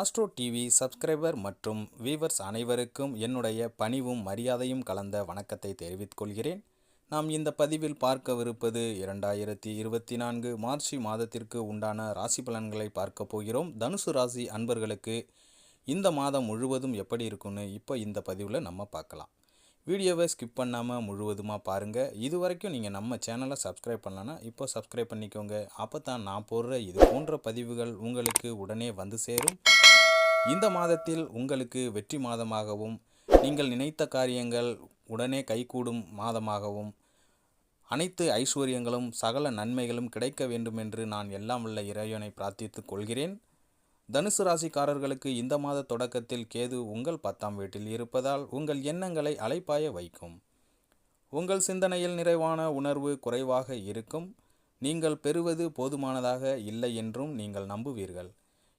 Astro TV subscriber மற்றும் viewers அனைவருக்கும் என்னுடைய பணிவும் மரியாதையும் கலந்த வணக்கத்தை தெரிவித்துக்கொள்கிறேன். நாம் இந்த பதிவில் பார்க்கவிருப்பது இரண்டாயிரத்தி இருபத்தி நான்கு மார்ச் மாதத்திற்கு உண்டான ராசி பலன்களை பார்க்க போகிறோம். தனுசு ராசி அன்பர்களுக்கு இந்த மாதம் முழுவதும் எப்படி இருக்குன்னு இப்போ இந்த பதிவில் நம்ம பார்க்கலாம். வீடியோவை ஸ்கிப் பண்ணாமல் முழுவதுமாக பாருங்கள் இது வரைக்கும் நீங்கள் நம்ம சேனலை சப்ஸ்கிரைப் பண்ணலன்னா இப்போ சப்ஸ்கிரைப் பண்ணிக்கோங்க. அப்போ தான் நான் போடுற இது போன்ற பதிவுகள் உங்களுக்கு உடனே வந்து சேரும். இந்த மாதத்தில் உங்களுக்கு வெற்றி மாதமாகவும் நீங்கள் நினைத்த காரியங்கள் உடனே கைகூடும் மாதமாகவும் அனைத்து ஐஸ்வர்யங்களும் சகல நன்மைகளும் கிடைக்க வேண்டுமென்று நான் எல்லாம் உள்ள இறைவனை பிரார்த்தித்துக் கொள்கிறேன். தனுசு ராசிக்காரர்களுக்கு இந்த மாத தொடக்கத்தில் கேது உங்கள் பத்தாம் வீட்டில் இருப்பதால் உங்கள் எண்ணங்களை அலைப்பாய வைக்கும். உங்கள் சிந்தனையில் நிறைவான உணர்வு குறைவாக இருக்கும். நீங்கள் பெறுவது போதுமானதாக இல்லை என்றும் நீங்கள் நம்புவீர்கள்.